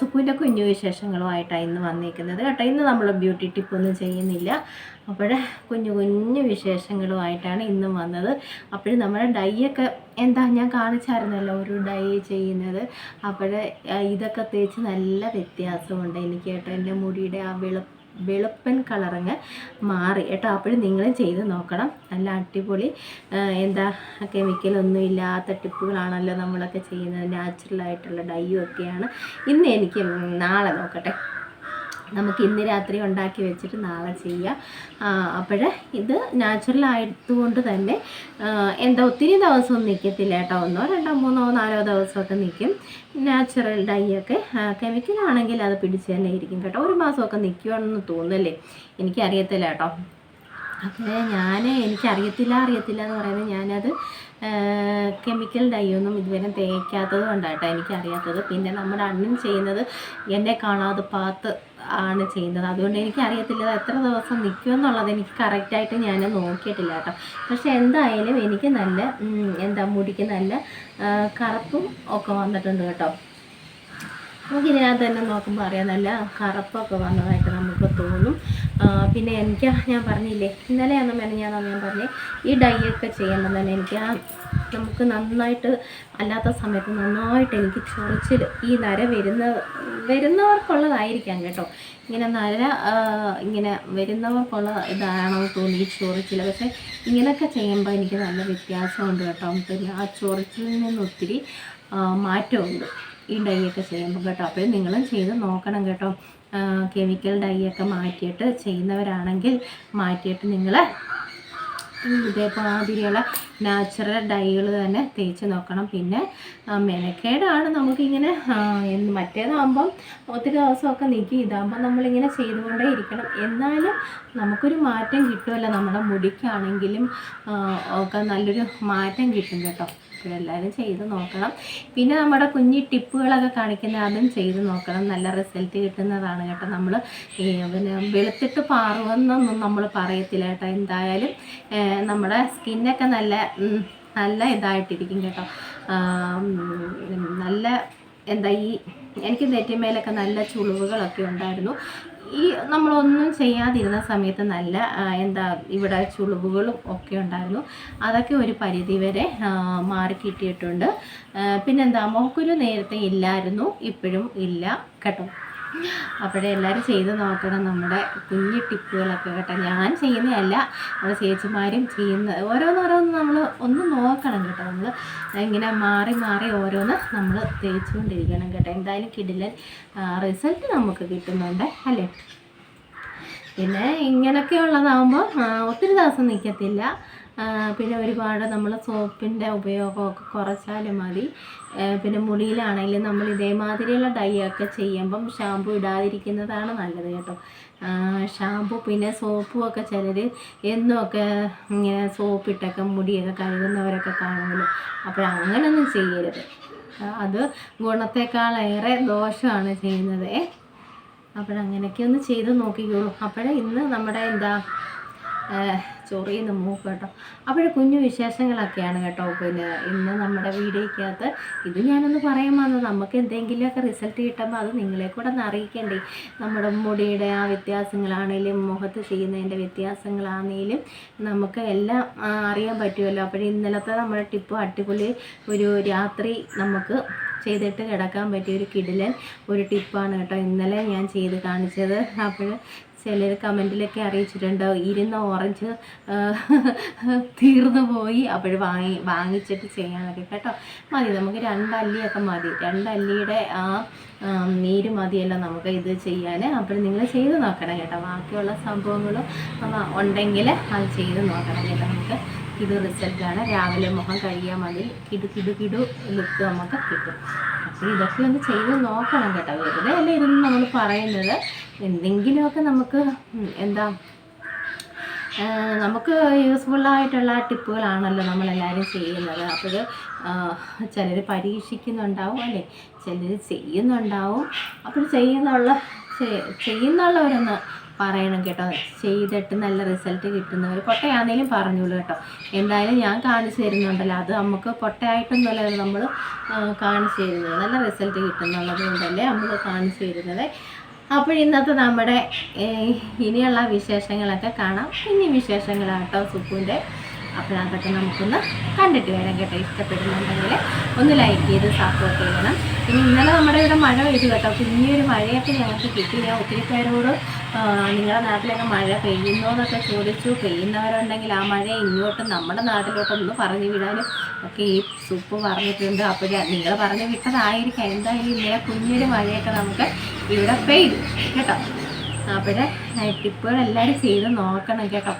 സുക്കുവിന്റെ കുഞ്ഞു വിശേഷങ്ങളുമായിട്ടാണ് ഇന്ന് വന്നിരിക്കുന്നത് കേട്ടോ. ഇന്ന് നമ്മൾ ബ്യൂട്ടി ടിപ്പൊന്നും ചെയ്യുന്നില്ല. അപ്പോൾ കുഞ്ഞു കുഞ്ഞു വിശേഷങ്ങളുമായിട്ടാണ് ഇന്നും വന്നത്. അപ്പോഴും നമ്മുടെ ഡൈയൊക്കെ എന്താ ഞാൻ കാണിച്ചായിരുന്നല്ലോ ഒരു ഡൈ ചെയ്യുന്നത്. അപ്പോൾ ഇതൊക്കെ തേച്ച് നല്ല വ്യത്യാസമുണ്ട് എനിക്ക് കേട്ടോ. എന്റെ മുടിയുടെ ആ വെളുപ്പ് വെളുപ്പൻ കളറങ്ങ് മാറി. കേട്ടോ അപ്പോഴും നിങ്ങളും ചെയ്ത് നോക്കണം. നല്ല അടിപൊളി എന്താ കെമിക്കലൊന്നും ഇല്ലാത്ത ടിപ്പുകളാണല്ലോ നമ്മളൊക്കെ ചെയ്യുന്നത്. നാച്ചുറലായിട്ടുള്ള ഡൈയും ഒക്കെയാണ്. ഇന്ന് എനിക്ക് നാളെ നോക്കട്ടെ. നമുക്ക് ഇന്ന് രാത്രി ഉണ്ടാക്കി വെച്ചിട്ട് നാളെ ചെയ്യാം. അപ്പോൾ ഇത് നാച്ചുറൽ ആയതുകൊണ്ട് തന്നെ എന്താ ഒത്തിരി ദിവസമൊന്നും നിൽക്കത്തില്ല കേട്ടോ. ഒന്നോ രണ്ടോ മൂന്നോ നാലോ ദിവസമൊക്കെ നിൽക്കും നാച്ചുറൽ ഡൈ ഒക്കെ കെമിക്കലാണെങ്കിൽ അത് പിടിച്ച് തന്നെ ഇരിക്കും കേട്ടോ. ഒരു മാസമൊക്കെ നിൽക്കുകയാണെന്ന് തോന്നുന്നല്ലേ? എനിക്കറിയത്തില്ല കേട്ടോ. അപ്പോൾ ഞാൻ എനിക്കറിയത്തില്ല അറിയത്തില്ല എന്ന് പറയുന്നത് ഞാനത് കെമിക്കൽ ഡൈ ഒന്നും ഇതുവരെ തേക്കാത്തത് കൊണ്ടാട്ടോ എനിക്കറിയാത്തത്. പിന്നെ നമ്മുടെ അണ്ണൻ ചെയ്യുന്നത് എന്നെ കാണാതെ പാത്ത് ആണ് ചെയ്യുന്നത്. അതുകൊണ്ട് എനിക്കറിയത്തില്ല അത് എത്ര ദിവസം നിൽക്കുമെന്നുള്ളത് എനിക്ക് കറക്റ്റായിട്ട് ഞാൻ നോക്കിയിട്ടില്ല കേട്ടോ. പക്ഷെ എന്തായാലും എനിക്ക് നല്ല എന്താ മുടിക്ക് നല്ല കറുപ്പും ഒക്കെ വന്നിട്ടുണ്ട് കേട്ടോ. നമുക്ക് ഇതിനകത്ത് തന്നെ നോക്കുമ്പോൾ അറിയാം നല്ല കറുപ്പൊക്കെ വന്നതായിട്ട് നമുക്ക് തോന്നും. പിന്നെ എനിക്ക് ഞാൻ പറഞ്ഞില്ലേ ഇന്നലെയാണെന്ന് മെനഞ്ഞാന്ന് ഞാൻ പറഞ്ഞേ ഈ ഡൈ ഒക്കെ തന്നെ എനിക്ക്. ആ നമുക്ക് നന്നായിട്ട് അല്ലാത്ത സമയത്ത് നന്നായിട്ട് എനിക്ക് ചൊറിച്ചിൽ ഈ നര വരുന്ന വരുന്നവർക്കുള്ളതായിരിക്കാം കേട്ടോ. ഇങ്ങനെ നര ഇങ്ങനെ വരുന്നവർക്കുള്ള ഇതാണോ തോന്നി ഈ ചൊറിച്ചിൽ പക്ഷേ ഇങ്ങനെയൊക്കെ ചെയ്യുമ്പോൾ എനിക്ക് നല്ല വ്യത്യാസമുണ്ട് കേട്ടോ. പിന്നെ ആ ചൊറിച്ചിലിൽ നിന്ന് ഒത്തിരി മാറ്റമുണ്ട് ഈ ഡൈ ഒക്കെ ചെയ്യുമ്പോൾ കേട്ടോ. അപ്പോൾ നിങ്ങളും ചെയ്ത് നോക്കണം കേട്ടോ. കെമിക്കൽ ഡൈ ഒക്കെ മാറ്റിയിട്ട് ചെയ്യുന്നവരാണെങ്കിൽ മാറ്റിയിട്ട് നിങ്ങൾ ഇതേമാതിരിയുള്ള നാച്ചുറൽ ഡൈകൾ തന്നെ തേച്ച് നോക്കണം. പിന്നെ മെനക്കേടാണ് നമുക്കിങ്ങനെ എന്ത് മറ്റേതാകുമ്പം ഒത്തിരി ദിവസമൊക്കെ നിൽക്കും ഇതാകുമ്പോൾ നമ്മളിങ്ങനെ ചെയ്തുകൊണ്ടേ ഇരിക്കണം. എന്നാലും നമുക്കൊരു മാറ്റം കിട്ടുമല്ലോ നമ്മുടെ മുടിക്കാണെങ്കിലും ഒക്കെ നല്ലൊരു മാറ്റം കിട്ടും കേട്ടോ. അപ്പോൾ എല്ലാവരും ചെയ്ത് നോക്കണം. പിന്നെ നമ്മുടെ കുഞ്ഞി ടിപ്പുകളൊക്കെ കാണിക്കുന്ന അതും ചെയ്ത് നോക്കണം. നല്ല റിസൾട്ട് കിട്ടുന്നതാണ് കേട്ടോ നമ്മൾ പിന്നെ വെളുത്തിട്ട് പാറുമെന്നൊന്നും നമ്മൾ പറയത്തില്ല കേട്ടോ. എന്തായാലും നമ്മുടെ സ്കിന്നൊക്കെ നല്ല നല്ല ഇതായിട്ടിരിക്കും കേട്ടോ. നല്ല എന്താ ഈ എനിക്ക് നെറ്റിമേലൊക്കെ നല്ല ചുളിവുകളൊക്കെ ഉണ്ടായിരുന്നു. ഈ നമ്മളൊന്നും ചെയ്യാതിരുന്ന സമയത്ത് നല്ല എന്താ ഇവിടെ ചുളിവുകളും ഒക്കെ ഉണ്ടായിരുന്നു. അതൊക്കെ ഒരു പരിധിവരെ മാറി കിട്ടിയിട്ടുണ്ട്. പിന്നെന്താ മോക്കൊരു നേരത്തെ ഇല്ലായിരുന്നു. ഇപ്പോഴും ഇല്ല. കേട്ടോ. അപ്പോഴേ എല്ലാവരും ചെയ്ത് നോക്കണം. നമ്മുടെ കുഞ്ഞു ടിപ്പുകളൊക്കെ കേട്ടോ. ഞാൻ ചെയ്യുന്നതല്ല. നമ്മുടെ ചേച്ചിമാരും ചെയ്യുന്ന ഓരോന്നോരോന്ന് നമ്മൾ ഒന്ന് നോക്കണം കേട്ടോ. നമ്മൾ ഇങ്ങനെ മാറി മാറി ഓരോന്ന് നമ്മൾ തേച്ചുകൊണ്ടിരിക്കണം കേട്ടോ. എന്തായാലും കിടിലൻ റിസൾട്ട് നമുക്ക് കിട്ടുന്നുണ്ട് അല്ലേ? പിന്നെ ഇങ്ങനെയൊക്കെ ഉള്ളതാകുമ്പോൾ ഒത്തിരി ദിവസം നിൽക്കത്തില്ല പിന്നെ ഒരുപാട് നമ്മൾ സോപ്പിന്റെ ഉപയോഗമൊക്കെ കുറച്ചാലും മതി. പിന്നെ മുടിയിലാണെങ്കിലും നമ്മൾ ഇതേമാതിരിയുള്ള ഡൈ ഒക്കെ ചെയ്യുമ്പം ഷാമ്പു ഇടാതിരിക്കുന്നതാണ് നല്ലത് കേട്ടോ. ഷാമ്പു പിന്നെ സോപ്പും ഒക്കെ ചിലർ എന്നുമൊക്കെ ഇങ്ങനെ സോപ്പിട്ടൊക്കെ മുടിയൊക്കെ കഴുകുന്നവരൊക്കെ കാണുമല്ലോ. അപ്പോൾ അങ്ങനെയൊന്നും ചെയ്യരുത്. അത് ഗുണത്തെക്കാളേറെ ദോഷമാണ് ചെയ്യുന്നത്. അപ്പോഴങ്ങനെയൊക്കെ ഒന്ന് ചെയ്ത് നോക്കിക്കോളൂ. അപ്പോഴേ ഇന്ന് നമ്മുടെ എന്താ ചൊറിയുന്ന മൂക്ക് കേട്ടോ. അപ്പോഴേ കുഞ്ഞു വിശേഷങ്ങളൊക്കെയാണ് കേട്ടോ. പിന്നെ ഇന്ന് നമ്മുടെ വീഡിയോയ്ക്കകത്ത് ഇത് ഞാനൊന്ന് പറയാൻ വന്നത്. നമുക്ക് എന്തെങ്കിലുമൊക്കെ റിസൾട്ട് കിട്ടുമ്പോൾ അത് നിങ്ങളെ കൂടെ ഒന്ന് അറിയിക്കണ്ടേ. നമ്മുടെ മുടിയുടെ ആ വ്യത്യാസങ്ങളാണേലും മുഖത്ത് ചെയ്യുന്നതിന്റെ വ്യത്യാസങ്ങളാണേലും നമുക്ക് എല്ലാം അറിയാൻ പറ്റുമല്ലോ. അപ്പോഴേ ഇന്നലത്തെ നമ്മുടെ ടിപ്പ് അടിപൊളി ഒരു രാത്രി നമുക്ക് ചെയ്തിട്ട് കിടക്കാൻ പറ്റിയ ഒരു കിടിലൻ ഒരു ടിപ്പാണ് കേട്ടോ ഇന്നലെ ഞാൻ ചെയ്ത് കാണിച്ചത്. അപ്പോൾ ചിലർ കമന്റിലൊക്കെ അറിയിച്ചിട്ടുണ്ട്? ഇരുന്ന ഓറഞ്ച് തീർന്നു പോയി. അപ്പോൾ വാങ്ങി വാങ്ങിച്ചിട്ട് ചെയ്യാനൊക്കെ കേട്ടോ. മതി നമുക്ക് രണ്ടല്ലിയൊക്കെ മതി. രണ്ടല്ലിയുടെ ആ നീര് മതിയല്ലോ നമുക്ക് ഇത് ചെയ്യാൻ അപ്പോൾ നിങ്ങൾ ചെയ്ത് നോക്കണം കേട്ടോ. ബാക്കിയുള്ള സംഭവങ്ങൾ ഉണ്ടെങ്കിൽ അത് ചെയ്ത് നോക്കണം കേട്ടോ നമുക്ക്. ഇത് റിസൾട്ടാണ്. രാവിലെ മുഖം കഴിയാൽ മതി. കിടു കിടു കിടു ലുക്ക് നമുക്ക് കിട്ടും. അപ്പോൾ ഇതൊക്കെ ഒന്ന് ചെയ്ത് നോക്കണം കേട്ടോ. വെറുതെ അല്ല ഇതൊന്നും നമ്മൾ പറയുന്നത് എന്തെങ്കിലുമൊക്കെ നമുക്ക് എന്താ നമുക്ക് യൂസ്ഫുള്ളായിട്ടുള്ള ടിപ്പുകളാണല്ലോ നമ്മളെല്ലാവരും ചെയ്യുന്നത്. അപ്പോൾ ചിലർ പരീക്ഷിക്കുന്നുണ്ടാവും അല്ലേ? ചിലർ ചെയ്യുന്നുണ്ടാവും. അപ്പോൾ ചെയ്യുന്നുള്ള ചെയ്യുന്നുള്ളവരൊന്ന് പറയണം കേട്ടോ. ചെയ്തിട്ട് നല്ല റിസൾട്ട് കിട്ടുന്നവർ പൊട്ടയാണെങ്കിലും പറഞ്ഞോളൂ കേട്ടോ. എന്തായാലും ഞാൻ കാണിച്ചു തരുന്നുണ്ടല്ലോ. അത് നമുക്ക് പൊട്ടയായിട്ടൊന്നുമല്ല നമ്മൾ കാണിച്ചു തരുന്നത്. നല്ല റിസൾട്ട് കിട്ടുന്നുള്ളത് കൊണ്ടല്ലേ നമ്മൾ കാണിച്ചു തരുന്നത്. അപ്പോൾ ഇന്നത്തെ നമ്മുടെ ഇനിയുള്ള വിശേഷങ്ങളൊക്കെ കാണാം. ഇനി വിശേഷങ്ങളാട്ടോ സുപ്പുവിന്റെ. അപ്പോൾ അതൊക്കെ നമുക്കൊന്ന് കണ്ടിട്ട് വരാം കേട്ടോ ഇഷ്ടപ്പെടുന്നുണ്ടെങ്കിൽ ഒന്ന് ലൈക്ക് ചെയ്ത് സപ്പോർട്ട് ചെയ്യണം. പിന്നെ ഇന്നലെ നമ്മുടെ ഇവിടെ മഴ പെയ്തു കേട്ടോ കുഞ്ഞൊരു മഴയൊക്കെ ഞങ്ങൾക്ക് കിട്ടി. ഞാൻ ഒത്തിരി പേരോട് നിങ്ങളുടെ നാട്ടിലൊക്കെ മഴ പെയ്യുന്നോ എന്നൊക്കെ ചോദിച്ചു. പെയ്യുന്നവരുണ്ടെങ്കിൽ ആ മഴ ഇങ്ങോട്ട് നമ്മുടെ നാട്ടിലോട്ടൊന്ന് പറഞ്ഞു വിടാനും ഒക്കെ ഈ സൂപ്പ് പറഞ്ഞിട്ടുണ്ട്. അപ്പോൾ നിങ്ങൾ പറഞ്ഞു വിട്ടതായിരിക്കാം. എന്തായാലും ഇന്നലെ കുഞ്ഞൊരു മഴയൊക്കെ നമുക്ക് ഇവിടെ പെയ്തു കേട്ടോ. അപ്പോൾ ടിപ്പുകൾ എല്ലാവരും ചെയ്ത് നോക്കണം കേട്ടോ.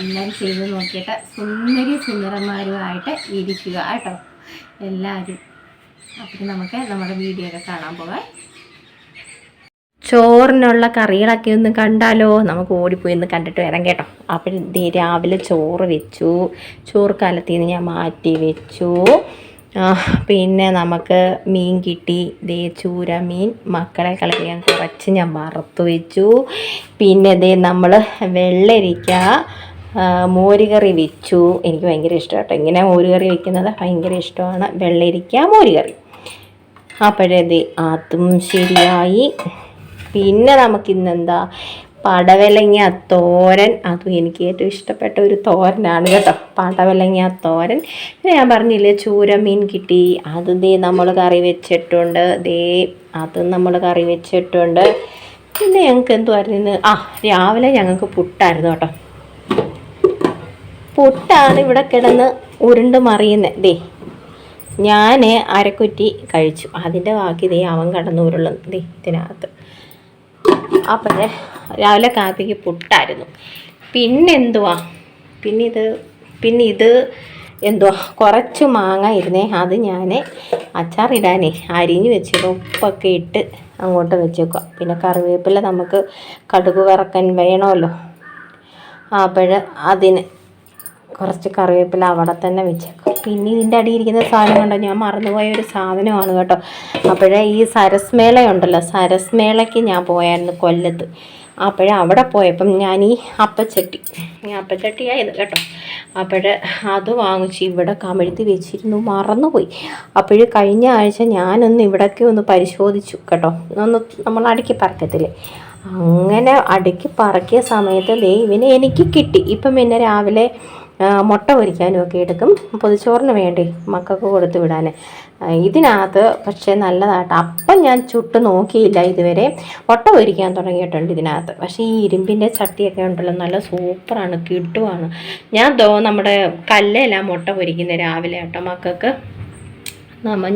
എല്ലാവരും ചെയ്ത് നോക്കിയിട്ട് സുന്ദരി സുന്ദരന്മാരുമായിട്ട് ഇരിക്കുക കേട്ടോ എല്ലാവരും. അപ്പം നമുക്ക് നമ്മുടെ വീഡിയോ ഒക്കെ കാണാൻ പോകാം. ചോറിനുള്ള കറികളൊക്കെ ഒന്ന് കണ്ടാലോ? നമുക്ക് ഓടിപ്പോയി ഒന്ന് കണ്ടിട്ട് വരാം കേട്ടോ. അപ്പോൾ ദേ രാവിലെ ചോറ് വെച്ചു. ചോറ് കാലത്തിൽ നിന്ന് ഞാൻ മാറ്റി വെച്ചു. പിന്നെ നമുക്ക് മീൻ കിട്ടി. ദേ ചൂര മീൻ മക്കളെ കളിക്കാൻ കുറച്ച് ഞാൻ വറുത്ത് വെച്ചു. പിന്നെ ദേ നമ്മൾ വെള്ളരിക്ക മോരുകറി വെച്ചു. എനിക്ക് ഭയങ്കര ഇഷ്ടം കേട്ടോ ഇങ്ങനെ മോരുകറി വെക്കുന്നത് ഭയങ്കര ഇഷ്ടമാണ്. വെള്ളരിക്ക മോരുകറി. അപ്പോഴത് അതും ശരിയായി. പിന്നെ നമുക്കിന്നെന്താ പടവലങ്ങ തോരൻ. അതും എനിക്ക് ഏറ്റവും ഇഷ്ടപ്പെട്ട ഒരു തോരനാണ് കേട്ടോ. പടവലങ്ങ തോരൻ. പിന്നെ ഞാൻ പറഞ്ഞില്ലേ ചൂരമീൻ കിട്ടി. അത് ദേ നമ്മൾ കറി വെച്ചിട്ടുണ്ട്. ദേ അതും നമ്മൾ കറി വെച്ചിട്ടുണ്ട്. പിന്നെ ഞങ്ങൾക്ക് എന്തുവായിരുന്നു ആ രാവിലെ ഞങ്ങൾക്ക് പുട്ടായിരുന്നു കേട്ടോ. പുട്ടാണ് ഇവിടെ കിടന്ന് ഉരുണ്ട് മറിയുന്നത് ദേ ഞാൻ അരക്കുറ്റി കഴിച്ചു. അതിന്റെ ബാക്കി ദേ അവൻ കടന്ന് ഉരുളും ദേ ഇതിനകത്ത്. അപ്പോഴേ രാവിലെ കാപ്പിക്ക് പുട്ടായിരുന്നു. പിന്നെന്തുവാ? പിന്നെ ഇത് പിന്നെ ഇത് എന്തുവാ? കുറച്ച് മാങ്ങ ഇരുന്നേ. അത് ഞാൻ അച്ചാറിടാനേ അരിഞ്ഞ് വെച്ചിട്ട് ഉപ്പൊക്കെ ഇട്ട് അങ്ങോട്ട് വെച്ചേക്കുക പിന്നെ കറിവേപ്പില നമുക്ക് കടുക് വറക്കാൻ വേണമല്ലോ. അപ്പോൾ അതിന് കുറച്ച് കറിവേപ്പില അവിടെ തന്നെ വെച്ചേക്കും. പിന്നെ ഇതിന്റെ അടിയിരിക്കുന്ന സാധനം കണ്ടോ? ഞാൻ മറന്നുപോയ ഒരു സാധനമാണ് കേട്ടോ. അപ്പോഴേ ഈ സരസ്മേളയുണ്ടല്ലോ. സരസ്മേളയ്ക്ക് ഞാൻ പോയായിരുന്നു കൊല്ലത്ത്. അപ്പോഴേ അവിടെ പോയപ്പം ഞാൻ ഈ അപ്പച്ചട്ടി ഈ അപ്പച്ചട്ടിയായത് കേട്ടോ. അപ്പോഴേ അത് വാങ്ങിച്ച് ഇവിടെ കമിഴ്ത്തി വെച്ചിരുന്നു. മറന്നുപോയി. അപ്പോഴ് കഴിഞ്ഞ ആഴ്ച ഞാനൊന്ന് ഇവിടൊക്കെ ഒന്ന് പരിശോധിച്ചു കേട്ടോ. ഒന്ന് നമ്മൾ അടുക്കി പറക്കത്തില്ലേ? അങ്ങനെ അടുക്കി പറക്കിയ സമയത്ത് ദേ ഇവനെ എനിക്ക് കിട്ടി. ഇപ്പം പിന്നെ രാവിലെ മുട്ട പൊരിക്കാനും ഒക്കെ എടുക്കും. പൊതിച്ചോറിന് വേണ്ടി മക്കൾക്ക് കൊടുത്തു വിടാൻ ഇതിനകത്ത് പക്ഷേ നല്ലതായിട്ട് അപ്പം ഞാൻ ചുട്ട് നോക്കിയില്ല ഇതുവരെ. മുട്ട പൊരിക്കാൻ തുടങ്ങിയിട്ടുണ്ട് ഇതിനകത്ത്. പക്ഷേ ഈ ഇരുമ്പിന്റെ ചട്ടിയൊക്കെ ഉണ്ടല്ലോ നല്ല സൂപ്പറാണ് കിട്ടുവാണ്. ഞാൻ ദോ നമ്മുടെ കല്ലേലാണ് മുട്ട പൊരിക്കുന്നത് രാവിലെ കേട്ടോ മക്കൾക്ക്.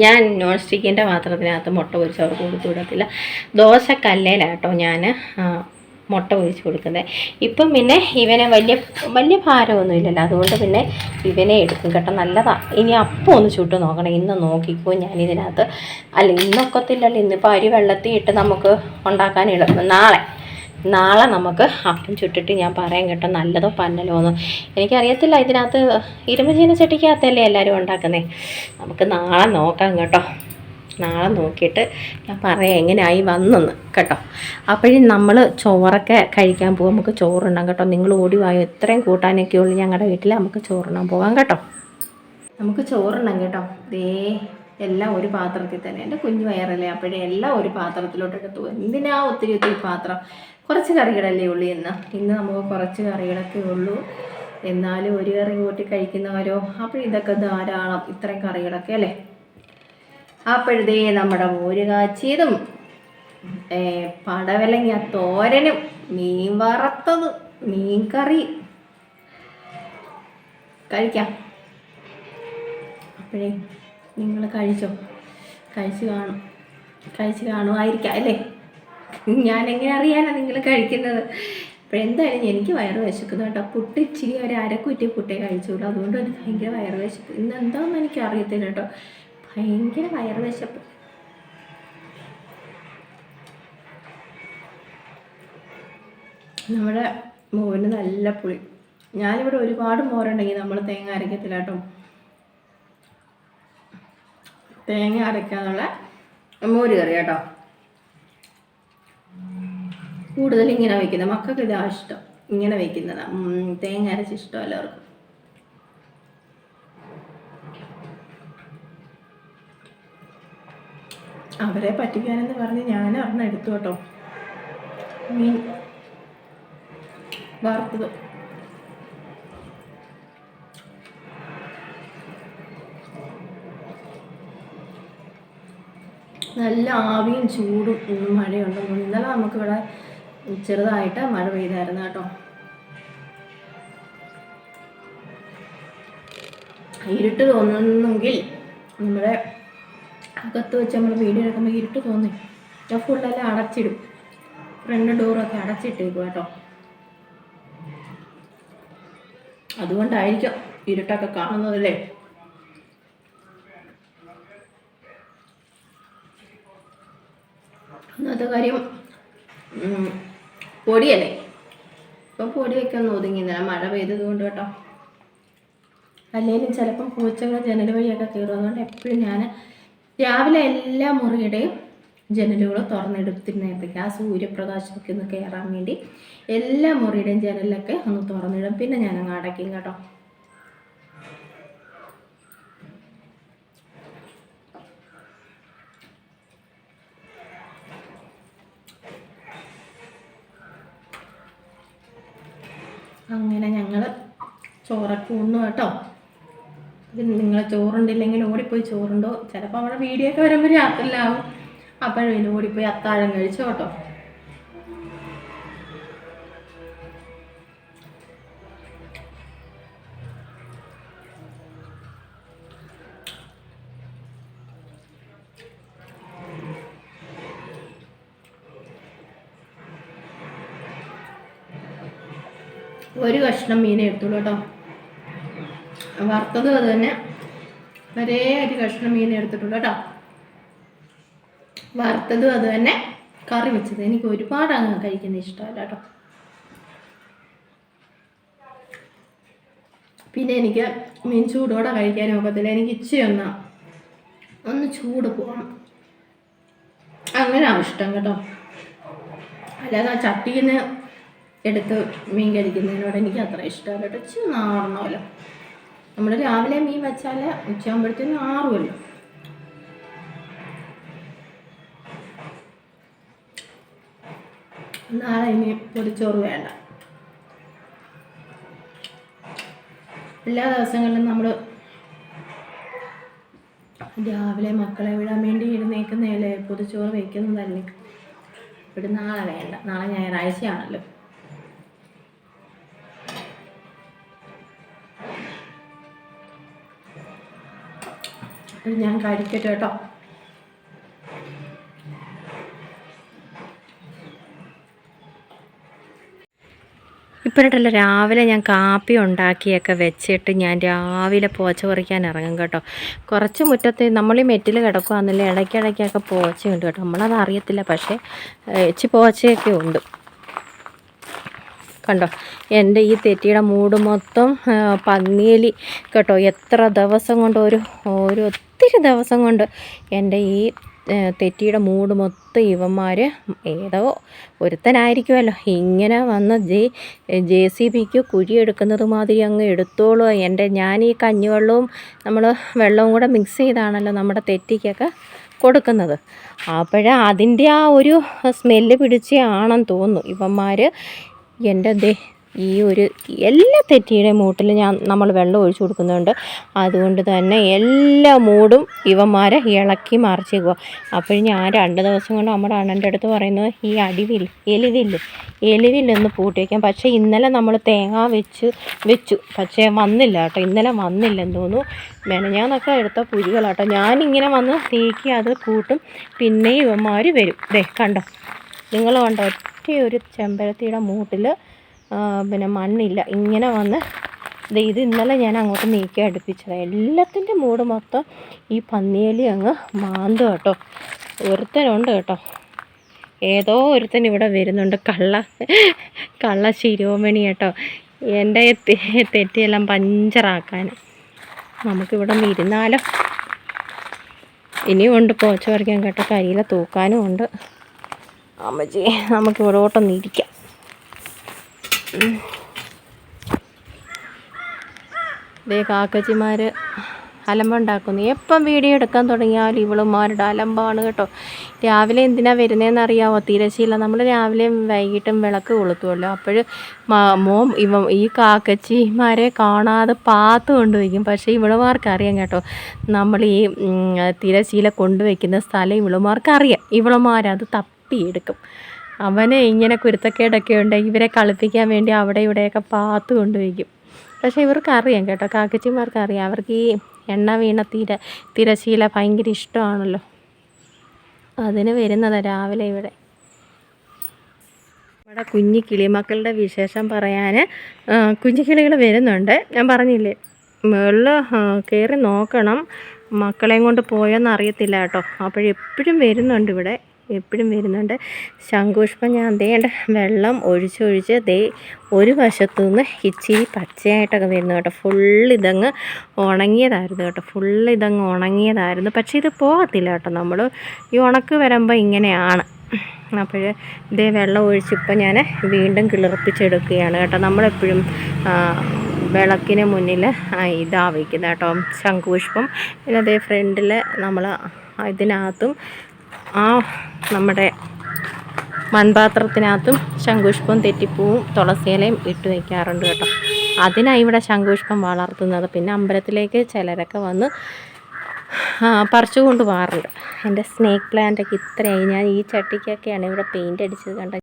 ഞാൻ നോൺ സ്റ്റിക്കിന്റെ പാത്രത്തിനകത്ത് മുട്ട പൊരിച്ച് അവർക്ക് കൊടുത്തു വിടത്തില്ല. ദോശ കല്ലേലാട്ടോ ഞാൻ മുട്ട പൊരിച്ച് കൊടുക്കുന്നത്. ഇപ്പം പിന്നെ ഇവനെ വലിയ വലിയ ഭാരമൊന്നും ഇല്ലല്ലോ അതുകൊണ്ട് പിന്നെ ഇവനെ എടുക്കും കേട്ടോ. നല്ലതാണ് ഇനി അപ്പം ഒന്ന് ചുട്ട് നോക്കണം. ഇന്ന് നോക്കിക്കോ ഞാൻ ഇതിനകത്ത് അല്ല ഇന്നൊക്കത്തില്ലല്ലോ. ഇന്നിപ്പോൾ അരി വെള്ളത്തിൽ ഇട്ട് നമുക്ക് ഉണ്ടാക്കാൻ എളുപ്പം. നാളെ. നാളെ നമുക്ക് അപ്പം ചുട്ടിട്ട് ഞാൻ പറയാം കേട്ടോ. നല്ലതോ പന്നലോ എന്ന്. എനിക്കറിയത്തില്ല ഇതിനകത്ത് ഇരുമ്പ് ചീനച്ചട്ടിക്കകത്തല്ലേ എല്ലാവരും ഉണ്ടാക്കുന്നത് നമുക്ക് നാളെ നോക്കാം കേട്ടോ. നാളെ നോക്കിയിട്ട് ഞാൻ പറയാം എങ്ങനെയായി വന്നെന്ന് കേട്ടോ. അപ്പോഴും നമ്മൾ ചോറൊക്കെ കഴിക്കാൻ പോകും നമുക്ക് ചോറുണ്ടാം കേട്ടോ. നിങ്ങൾ ഓടി വായോ? ഇത്രയും കൂട്ടാനൊക്കെ ഉള്ളു ഞങ്ങളുടെ വീട്ടിൽ നമുക്ക് ചോറുണ്ണാൻ പോകാം കേട്ടോ. നമുക്ക് ചോറുണ്ടാം കേട്ടോ. ദേ എല്ലാം ഒരു പാത്രത്തിൽ തന്നെ. എന്റെ കുഞ്ഞു വയറല്ലേ? അപ്പോഴേ എല്ലാം ഒരു പാത്രത്തിലോട്ട് എടുത്തു എന്തിനാ ഒത്തിരി ഒത്തിരി പാത്രം? കുറച്ച് കറികളല്ലേ ഉള്ളൂ ഇന്ന്. ഇന്ന് നമുക്ക് കുറച്ച് കറികളൊക്കെ ഉള്ളൂ. എന്നാലും ഒരു കറി കൂട്ടി കഴിക്കുന്നവരോ? അപ്പോൾ ഇതൊക്കെ ധാരാളം. ഇത്രയും കറികളൊക്കെ അല്ലേ? അപ്പോഴതേ നമ്മുടെ മോര് കാച്ചിയതും തോരനും മീൻ വറുത്തതും മീൻ കറി. കഴിക്കാം. അപ്പോഴേ നിങ്ങൾ കഴിച്ചോ? കഴിച്ചു കാണും. കഴിച്ചു കാണുമായിരിക്കാം അല്ലേ? ഞാൻ എങ്ങനെ അറിയാനാണ് നിങ്ങൾ കഴിക്കുന്നത്? അപ്പോഴെന്തായാലും എനിക്ക് വയറ് വിശക്കുന്നു കേട്ടോ. പുട്ട് ഇച്ചിരി ഒരു അരക്കുറ്റി പുട്ടേ കഴിച്ചുള്ളൂ. അതുകൊണ്ട് തന്നെ ഭയങ്കര വയറ് വിശപ്പ്. ഇന്ന് എന്താണെന്ന് എനിക്ക് അറിയത്തില്ല കേട്ടോ. ഭയങ്കര വയർ വിശപ്പ് നമ്മുടെ മോന് നല്ല പുളി. ഞാനിവിടെ ഒരുപാട് മോരുണ്ടെങ്കിൽ നമ്മൾ തേങ്ങ അരയ്ക്കത്തില്ല കേട്ടോ. തേങ്ങ അരയ്ക്കാന്നുള്ള മോര് കറി കേട്ടോ. കൂടുതൽ ഇങ്ങനെ വയ്ക്കുന്നത് മക്കൾക്ക് ഇതാ ഇഷ്ടം. ഇങ്ങനെ വയ്ക്കുന്നതാണ് തേങ്ങ അരച്ച് ഇഷ്ടം എല്ലാവർക്കും. അവരെ പറ്റിക്കാനെന്ന് പറഞ്ഞ് ഞാൻ ഒരെണ്ണം എടുത്തു കേട്ടോ. മീൻ. വറുത്തത്. നല്ല ആവിയും ചൂടും മഴയുണ്ട്. ഇന്നലെ നമുക്കിവിടെ ചെറുതായിട്ട് മഴ പെയ്തായിരുന്നു കേട്ടോ. ഇരുട്ട് തോന്നുന്നെങ്കിൽ നമ്മുടെ അകത്ത് വെച്ച് നമ്മൾ വീഡിയോ എടുക്കുമ്പോൾ ഇരുട്ട് തോന്നി ഞാൻ ഫുള്ളെല്ലാം അടച്ചിടും. ഫ്രണ്ട് ഡോറൊക്കെ അടച്ചിട്ടേക്കും കേട്ടോ അതുകൊണ്ടായിരിക്കാം ഇരുട്ടൊക്കെ കാണുന്നതല്ലേ ഇന്നത്തെ കാര്യം പൊടിയല്ലേ? ഇപ്പം പൊടിയൊക്കെ ഒന്ന് ഒതുങ്ങി ഇന്നലെ മഴ പെയ്തത് കൊണ്ട് കേട്ടോ. അല്ലെങ്കിലും ചിലപ്പം പൂച്ചകൾ ജനൽ വഴിയൊക്കെ കയറും. എപ്പോഴും ഞാൻ രാവിലെ എല്ലാ മുറിയുടെയും ജനലുകൾ തുറന്നെടുത്തിരുന്നേക്ക് ആ സൂര്യപ്രകാശമൊക്കെ ഒന്ന് കയറാൻ വേണ്ടി എല്ലാ മുറിയുടെയും ജനലൊക്കെ ഒന്ന് തുറന്നിടും. പിന്നെ ഞാൻ അങ്ങ് അടയ്ക്കും കേട്ടോ. അങ്ങനെ ഞങ്ങൾ ചോറൊക്കെ ഉണ്ണു കേട്ടോ. ഇത് നിങ്ങൾ ചോറുണ്ടില്ലെങ്കിൽ ഓടിപ്പോയി ചോറുണ്ടോ? ചിലപ്പോൾ അവിടെ വീഡിയോ ഒക്കെ വരുമ്പോൾ രാത്രിയിലാവും. അപ്പോഴും ഓടിപ്പോയി അത്താഴം കഴിച്ചു കേട്ടോ ഒരു കഷ്ണം മീനെ എടുത്തുള്ളൂ കേട്ടോ വറുത്തതും അത് തന്നെ ഒരേ അരി കഷ്ണം മീൻ എടുത്തിട്ടുണ്ട് കേട്ടോ. വറുത്തതും അത് തന്നെ കറി വെച്ചത്. എനിക്ക് ഒരുപാട് അങ്ങ് കഴിക്കുന്ന ഇഷ്ടമല്ല കേട്ടോ. പിന്നെ എനിക്ക് മീൻ ചൂടോടെ കഴിക്കാൻ ഒക്കത്തില്ല. എനിക്ക് ഇച്ചയൊന്ന് ഒന്ന് ചൂട് പോകണം അങ്ങനെയാണ് ഇഷ്ടം കേട്ടോ. അല്ലാതെ ആ എടുത്ത് മീൻ കഴിക്കുന്നതിനോട് എനിക്ക് അത്ര ഇഷ്ടമല്ല കേട്ടോ. ഇച്ചിരി നാറണമല്ലോ നമ്മൾ രാവിലെ മീൻ വെച്ചാൽ ഉച്ചയാകുമ്പോഴത്തേനും ആറുമല്ലോ നാളെ ഇനി പൊടിച്ചോറ് വേണ്ട. എല്ലാ ദിവസങ്ങളിലും നമ്മൾ രാവിലെ മക്കളെ വിടാൻ വേണ്ടി ഇരുന്നേക്കുന്നതല്ലേ പൊതിച്ചോറ് വയ്ക്കുന്നതല്ലേ ഇവിടെ നാളെ വേണ്ട. നാളെ ഞായറാഴ്ചയാണല്ലോ. ഇത് ഞാൻ കഴിക്കട്ടെ കേട്ടോ. ഇപ്പോഴല്ലോ രാവിലെ ഞാൻ കാപ്പി ഉണ്ടാക്കിയൊക്കെ വെച്ചിട്ട് ഞാൻ രാവിലെ പോച്ച പറിക്കാൻ ഇറങ്ങും കേട്ടോ. കുറച്ച് മുറ്റത്ത് നമ്മൾ ഈ മെറ്റിൽ കിടക്കുകയാണെന്നില്ല ഇടയ്ക്കിടയ്ക്കൊക്കെ പോച്ചയുണ്ട് കേട്ടോ. നമ്മളത് അറിയത്തില്ല പക്ഷേ ഇച്ചി പോച്ചയൊക്കെ ഉണ്ട്. കണ്ടോ? എന്റെ ഈ തെറ്റിയുടെ മൂട് മൊത്തം പന്നിയലി കേട്ടോ. എത്ര ദിവസം കൊണ്ട് ഒരു ഒരു ഒത്തിരി ദിവസം കൊണ്ട് എന്റെ ഈ തെറ്റിയുടെ മൂട് മൊത്തം ഇവന്മാർ ഏതോ ഒരുത്തനായിരിക്കുമല്ലോ. ഇങ്ങനെ വന്ന് ജെ ജെ സി ബിക്ക് കുഴിയെടുക്കുന്നത് മാതിരി അങ്ങ് എടുത്തോളൂ. എന്റെ ഞാൻ ഈ കഞ്ഞിവെള്ളവും നമ്മൾ വെള്ളവും കൂടെ മിക്സ് ചെയ്താണല്ലോ നമ്മുടെ തെറ്റിക്കൊക്കെ കൊടുക്കുന്നത്. അപ്പോഴേ അതിന്റെ ആ ഒരു സ്മെല്ല് പിടിച്ചേ ആണെന്ന് തോന്നുന്നു. ഇവന്മാർ എന്റെ ദേ ഈ ഒരു എല്ലാ തെറ്റിയുടെ മൂട്ടിൽ ഞാൻ നമ്മൾ വെള്ളം ഒഴിച്ചു കൊടുക്കുന്നുണ്ട്. അതുകൊണ്ട് തന്നെ എല്ലാ മൂടും ഇവന്മാരെ ഇളക്കി മറിച്ചേക്കുക അപ്പോൾ ഞാൻ രണ്ട് ദിവസം കൊണ്ട് നമ്മുടെ അണ്ണന്റെ അടുത്ത് പറയുന്നത് ഈ അടിവിൽ എലിവില്ല് എലിവില്ലൊന്ന് പൂട്ടി വയ്ക്കാം. പക്ഷേ ഇന്നലെ നമ്മൾ തേങ്ങ വെച്ച് വെച്ചു. പക്ഷേ വന്നില്ല കേട്ടോ. ഇന്നലെ വന്നില്ലെന്ന് തോന്നുന്നു. മെനഞ്ഞാന്നൊക്കെ എടുത്ത പുരികളാട്ടോ ഞാനിങ്ങനെ വന്ന് തീക്കി അത് കൂട്ടും. പിന്നെ ഇവന്മാർ വരും. ദേ കണ്ടോ? നിങ്ങൾ കണ്ടോ? ഒറ്റ ഒരു ചെമ്പരത്തിയുടെ മൂട്ടിൽ പിന്നെ മണ്ണില്ല. ഇങ്ങനെ വന്ന് ഇത് ഇന്നലെ ഞാൻ അങ്ങോട്ട് നീക്കി അടുപ്പിച്ചത്. എല്ലാത്തിന്റെ മൂട് മൊത്തം ഈ പന്നിയലി അങ്ങ് മാന്തു കേട്ടോ. ഒരുത്തനുണ്ട് കേട്ടോ. ഏതോ ഒരുത്തൻ ഇവിടെ വരുന്നുണ്ട്. കള്ള കള്ള ശിരോമണി കേട്ടോ. എന്റെ തെറ്റിയെല്ലാം പഞ്ചറാക്കാൻ. നമുക്കിവിടെ ഇരുന്നാലോ? ഇനിയും ഉണ്ട് പോച്ച പറിക്കാൻ കേട്ടോ. കരിയില തൂക്കാനും ഉണ്ട്. അമ്മച്ചി നമുക്ക് ഇവിടോട്ടൊന്ന് ഇരിക്കാം. ഉം. ദേ കാക്കച്ചിമാർ അലമ്പുണ്ടാക്കുന്നു. എപ്പം വീഡിയോ എടുക്കാൻ തുടങ്ങിയാലും ഇവളുമാരുടെ അലമ്പാണ് കേട്ടോ. രാവിലെ എന്തിനാ വരുന്നതെന്ന് അറിയാവോ തിരശ്ശീല നമ്മൾ രാവിലെയും വൈകിട്ടും വിളക്ക് കൊളുത്തുമല്ലോ അപ്പോൾ മോം ഇവ ഈ കാക്കച്ചിമാരെ കാണാതെ പാത്ത് കൊണ്ടുവയ്ക്കും. പക്ഷേ ഇവളുമാർക്ക് അറിയാം കേട്ടോ. നമ്മൾ ഈ തിരശീല കൊണ്ടുവയ്ക്കുന്ന സ്ഥലം ഇവളുമാർക്ക് അറിയാം ഇവളുമാരത് തപ്പിയെടുക്കും. അവന് ഇങ്ങനെ കുരുത്തക്കേടൊക്കെ ഉണ്ട് ഇവരെ കളിപ്പിക്കാൻ വേണ്ടി അവിടെ ഇവിടെയൊക്കെ പാത്തു കൊണ്ടുവയ്ക്കും പക്ഷേ ഇവർക്ക് അറിയാം കേട്ടോ കാക്കച്ചിമാർക്ക് അറിയാം അവർക്ക് ഈ എണ്ണ വീണ തിര തിരശീല ഭയങ്കര ഇഷ്ടമാണല്ലോ. അതിന് വരുന്നതാണ് രാവിലെ ഇവിടെ. നമ്മുടെ കുഞ്ഞു കിളിമക്കളുടെ വിശേഷം പറയാൻ കുഞ്ഞു കിളികൾ വരുന്നുണ്ട്. ഞാൻ പറഞ്ഞില്ലേ മുകളിൽ കയറി നോക്കണം. മക്കളെയും കൊണ്ട് പോയെന്ന് അറിയത്തില്ല കേട്ടോ. അപ്പോഴെപ്പോഴും വരുന്നുണ്ട് ഇവിടെ. എപ്പോഴും വരുന്നുണ്ട്. ശംഖുഷ്പം ഞാൻ ദേണ്ട വെള്ളം ഒഴിച്ചൊഴിച്ച് ദേ ഒരു വശത്തു നിന്ന് ഇച്ചിരി പച്ചയായിട്ടൊക്കെ വരുന്നു കേട്ടോ. ഫുൾ ഇതങ്ങ് ഉണങ്ങിയതായിരുന്നു കേട്ടോ. ഫുൾ ഇതങ്ങ് ഉണങ്ങിയതായിരുന്നു. പക്ഷേ ഇത് പോകത്തില്ല കേട്ടോ. നമ്മൾ ഈ ഉണക്ക് വരുമ്പോൾ ഇങ്ങനെയാണ്. അപ്പോൾ ഇതേ വെള്ളം ഒഴിച്ചിപ്പോൾ ഞാൻ വീണ്ടും കിളിർപ്പിച്ചെടുക്കുകയാണ് കേട്ടോ. നമ്മളെപ്പോഴും വിളക്കിന് മുന്നിൽ ഇതാ വയ്ക്കുന്നത് കേട്ടോ. ശംഖുപുഷ്പം. പിന്നെ അതേ ഫ്രണ്ടിൽ നമ്മൾ ഇതിനകത്തും ആ നമ്മുടെ മൺപാത്രത്തിനകത്തും ശംഖുഷ്പവും തെറ്റിപ്പൂവും തുളസിയിലയും ഇട്ട് വയ്ക്കാറുണ്ട് കേട്ടോ. അതിനാണ് ഇവിടെ ശംഖുഷ്പം വളർത്തുന്നത്. പിന്നെ അമ്പലത്തിലേക്ക് ചിലരൊക്കെ വന്ന് പറിച്ചുകൊണ്ട് പറിച്ചു കൊണ്ട് പോകാറുണ്ട്. എന്റെ സ്നേക്ക് പ്ലാന്റൊക്കെ ഇത്രയായി. ഞാൻ ഈ ചട്ടിക്കൊക്കെയാണ് ഇവിടെ പെയിന്റ് അടിച്ചത് കണ്ട?